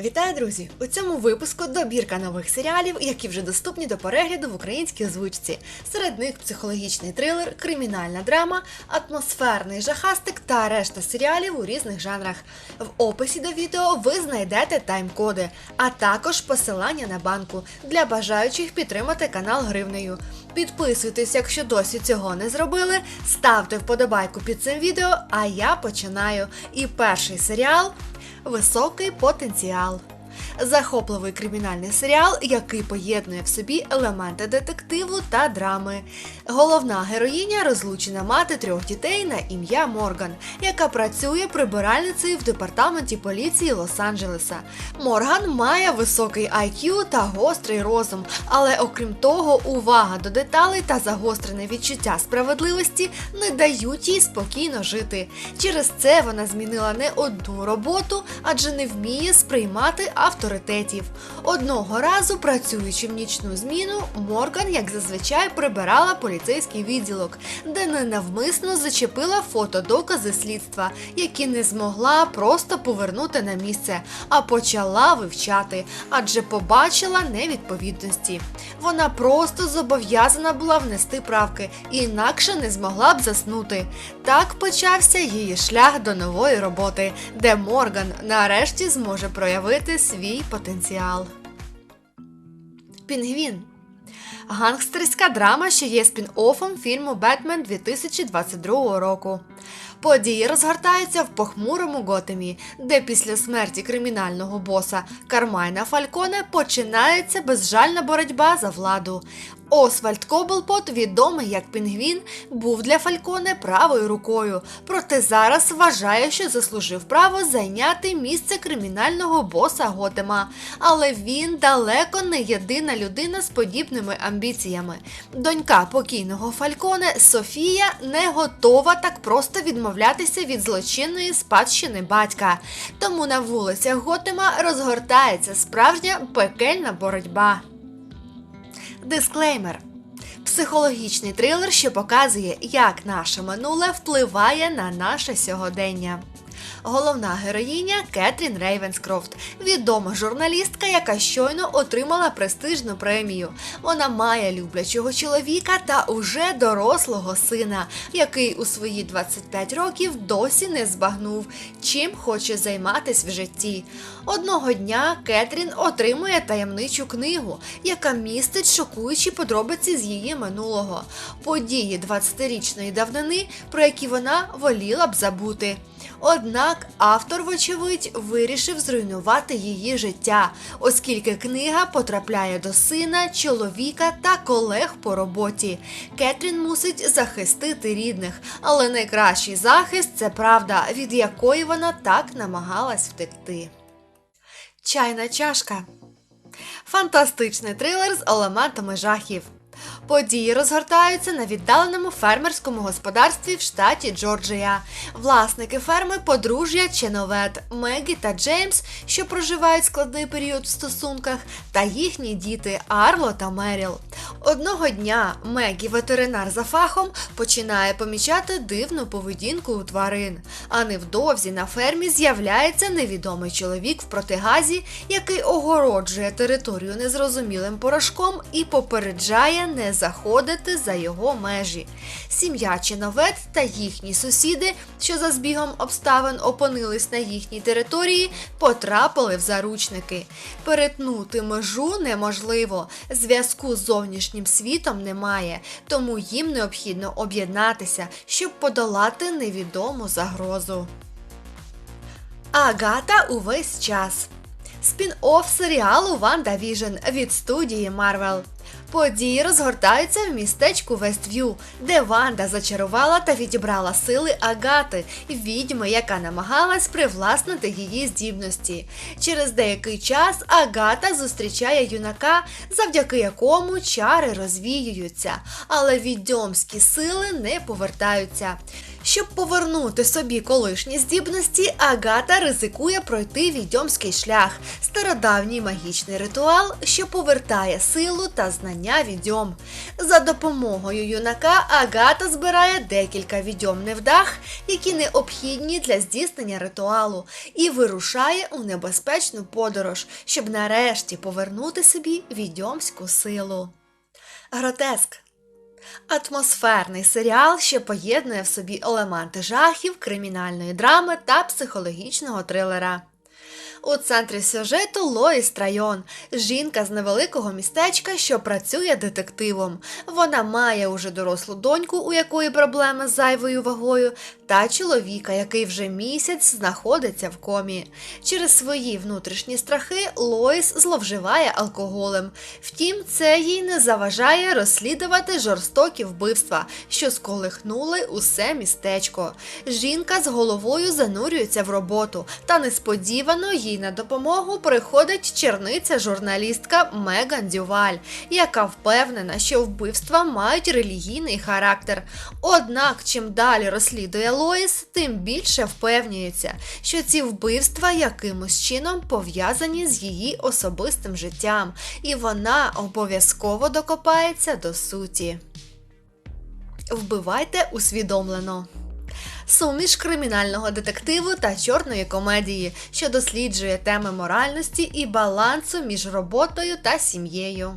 Вітаю, друзі! У цьому випуску добірка нових серіалів, які вже доступні до перегляду в українській озвучці. Серед них психологічний трилер, кримінальна драма, атмосферний жахастик та решта серіалів у різних жанрах. В описі до відео ви знайдете тайм-коди, а також посилання на банку для бажаючих підтримати канал гривнею. Підписуйтесь, якщо досі цього не зробили, ставте вподобайку під цим відео, а я починаю. І перший серіал Високий потенціал. Захопливий кримінальний серіал, який поєднує в собі елементи детективу та драми. Головна героїня розлучена мати трьох дітей на ім'я Морган, яка працює прибиральницею в департаменті поліції Лос-Анджелеса. Морган має високий IQ та гострий розум, але окрім того, увага до деталей та загострене відчуття справедливості не дають їй спокійно жити. Через це вона змінила не одну роботу, адже не вміє сприймати авторитетів. Одного разу, працюючи в нічну зміну, Морган, як зазвичай, прибирала поліцейський відділок, де ненавмисно зачепила фотодокази слідства, які не змогла просто повернути на місце, а почала вивчати, адже побачила невідповідності. Вона просто зобов'язана була внести правки, інакше не змогла б заснути. Так почався її шлях до нової роботи, де Морган нарешті зможе проявити свій потенціал. Пінгвін Гангстерська драма, що є спін-оффом фільму Бетмен 2022 року. Події розгортаються в похмурому Готемі, де після смерті кримінального боса Кармайна Фальконе починається безжальна боротьба за владу. Освальд Коблпот, відомий як Пінгвін, був для Фальконе правою рукою, проте зараз вважає, що заслужив право зайняти місце кримінального боса Готема. Але він далеко не єдина людина з подібними амбіціями. Донька покійного Фальконе Софія не готова так просто відмовлятися від злочинної спадщини батька. Тому на вулицях Готема розгортається справжня пекельна боротьба. Дисклеймер. Психологічний трилер, що показує, як наше минуле впливає на наше сьогодення. Головна героїня Кетрін Рейвенскрофт, відома журналістка, яка щойно отримала престижну премію. Вона має люблячого чоловіка та уже дорослого сина, який у свої 25 років досі не збагнув, чим хоче займатись в житті. Одного дня Кетрін отримує таємничу книгу, яка містить шокуючі подробиці з її минулого, події 20-річної давнини, про які вона воліла б забути. Однак автор, вочевидь, вирішив зруйнувати її життя, оскільки книга потрапляє до сина, чоловіка та колег по роботі. Кетрін мусить захистити рідних, але найкращий захист це правда, від якої вона так намагалась втекти. Чайна чашка. Фантастичний трилер з елементами жахів. Події розгортаються на віддаленому фермерському господарстві в штаті Джорджія. Власники ферми подружжя Ченовет, Мегі та Джеймс, що проживають складний період в стосунках, та їхні діти Арло та Меріл. Одного дня Мегі, ветеринар за фахом, починає помічати дивну поведінку у тварин. А невдовзі на фермі з'являється невідомий чоловік в протигазі, який огороджує територію незрозумілим порошком і попереджає не заходити за його межі. Сім'я Чиновет та їхні сусіди, що за збігом обставин опинились на їхній території, потрапили в заручники. Перетнути межу неможливо, зв'язку з зовнішнім світом немає, тому їм необхідно об'єднатися, щоб подолати невідому загрозу. Агата увесь час. Спін-офф серіалу Ванда Віжн від студії Марвел. Події розгортаються в містечку Веств'ю, де Ванда зачарувала та відібрала сили Агати, відьми, яка намагалась привласнити її здібності. Через деякий час Агата зустрічає юнака, завдяки якому чари розвіюються, але відьомські сили не повертаються. Щоб повернути собі колишні здібності, Агата ризикує пройти відьомський шлях, стародавній магічний ритуал, що повертає силу та здатність знання відьом. За допомогою юнака Агата збирає декілька відьом невдах, які необхідні для здійснення ритуалу, і вирушає у небезпечну подорож, щоб нарешті повернути собі відьомську силу. Гротеск Атмосферний серіал, що поєднує в собі елементи жахів, кримінальної драми та психологічного трилера. У центрі сюжету Лоїс Трайон, жінка з невеликого містечка, що працює детективом. Вона має уже дорослу доньку, у якої проблеми з зайвою вагою, та чоловіка, який вже місяць знаходиться в комі. Через свої внутрішні страхи Лоїс зловживає алкоголем. Втім, це їй не заважає розслідувати жорстокі вбивства, що сколихнули усе містечко. Жінка з головою занурюється в роботу, та несподівано їй на допомогу приходить черниця журналістка Меган Дюваль, яка впевнена, що вбивства мають релігійний характер. Однак, чим далі розслідує Лоїс, тим більше впевнюється, що ці вбивства якимось чином пов'язані з її особистим життям, і вона обов'язково докопається до суті. Вбивайте усвідомлено. Суміш кримінального детективу та чорної комедії, що досліджує теми моральності і балансу між роботою та сім'єю.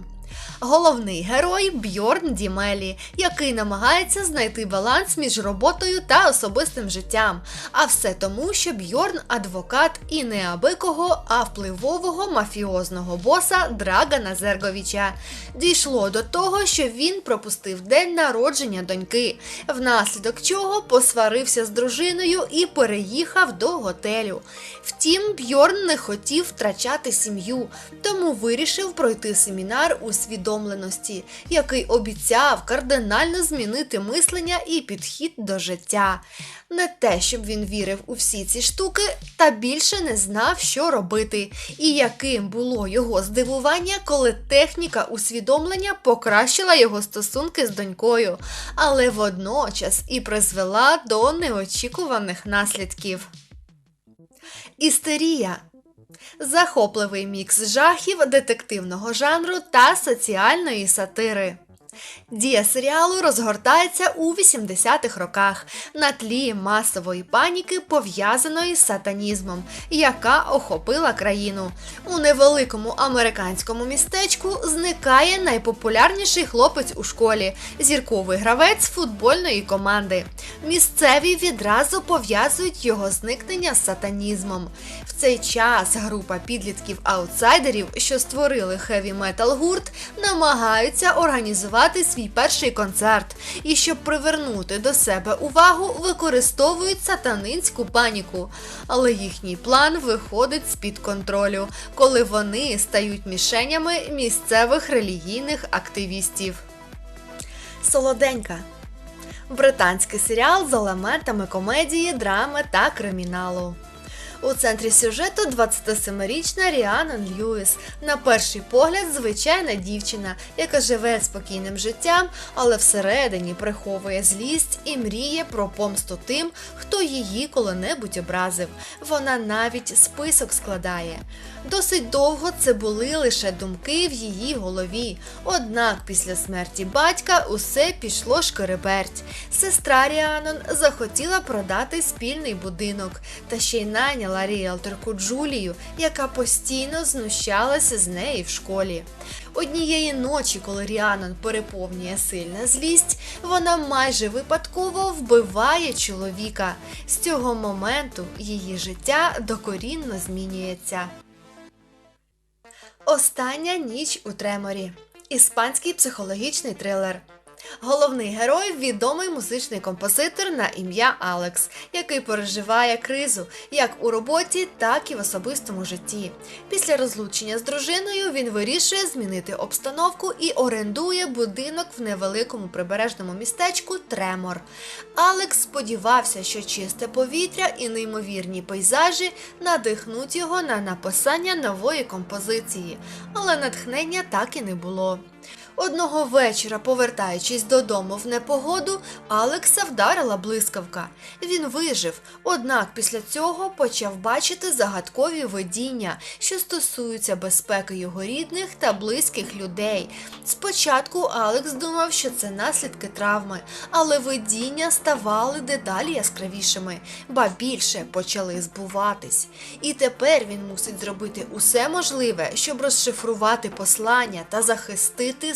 Головний герой Бьорн Дімелі, який намагається знайти баланс між роботою та особистим життям. А все тому, що Бьорн адвокат і не абикого, а впливового мафіозного боса Драгана Зерговіча. Дійшло до того, що він пропустив день народження доньки, внаслідок чого посварився з дружиною і переїхав до готелю. Втім, Бьорн не хотів втрачати сім'ю, тому вирішив пройти семінар у усвідомленості, який обіцяв кардинально змінити мислення і підхід до життя. Не те, щоб він вірив у всі ці штуки, та більше не знав, що робити, і яким було його здивування, коли техніка усвідомлення покращила його стосунки з донькою, але водночас і призвела до неочікуваних наслідків. Істерія захопливий мікс жахів, детективного жанру та соціальної сатири. Дія серіалу розгортається у 80-х роках на тлі масової паніки, пов'язаної з сатанізмом, яка охопила країну. У невеликому американському містечку зникає найпопулярніший хлопець у школі зірковий гравець футбольної команди. Місцеві відразу пов'язують його зникнення з сатанізмом. В цей час група підлітків-аутсайдерів, що створили хеві метал гурт, намагаються організувати дати свій перший концерт, і щоб привернути до себе увагу, використовують сатанинську паніку. Але їхній план виходить з-під контролю, коли вони стають мішенями місцевих релігійних активістів. Солоденька. Британський серіал з елементами комедії, драми та криміналу. У центрі сюжету 27-річна Ріанан Льюіс. На перший погляд, звичайна дівчина, яка живе спокійним життям, але всередині приховує злість і мріє про помсту тим, хто її коли-небудь образив. Вона навіть список складає. Досить довго це були лише думки в її голові. Однак після смерті батька усе пішло шкереберть. Сестра Ріанон захотіла продати спільний будинок та ще й найняла ріелторку Джулію, яка постійно знущалася з неї в школі. Однієї ночі, коли Ріанон переповнює сильна злість, вона майже випадково вбиває чоловіка. З цього моменту її життя докорінно змінюється. Остання ніч у Треморі. Іспанський психологічний трилер. Головний герой відомий музичний композитор на ім'я Алекс, який переживає кризу як у роботі, так і в особистому житті. Після розлучення з дружиною він вирішує змінити обстановку і орендує будинок в невеликому прибережному містечку Тремор. Алекс сподівався, що чисте повітря і неймовірні пейзажі надихнуть його на написання нової композиції, але натхнення так і не було. Одного вечора, повертаючись додому в непогоду, Алекса вдарила блискавка. Він вижив, однак після цього почав бачити загадкові видіння, що стосуються безпеки його рідних та близьких людей. Спочатку Алекс думав, що це наслідки травми, але видіння ставали дедалі яскравішими, ба більше почали збуватись. І тепер він мусить зробити усе можливе, щоб розшифрувати послання та захистити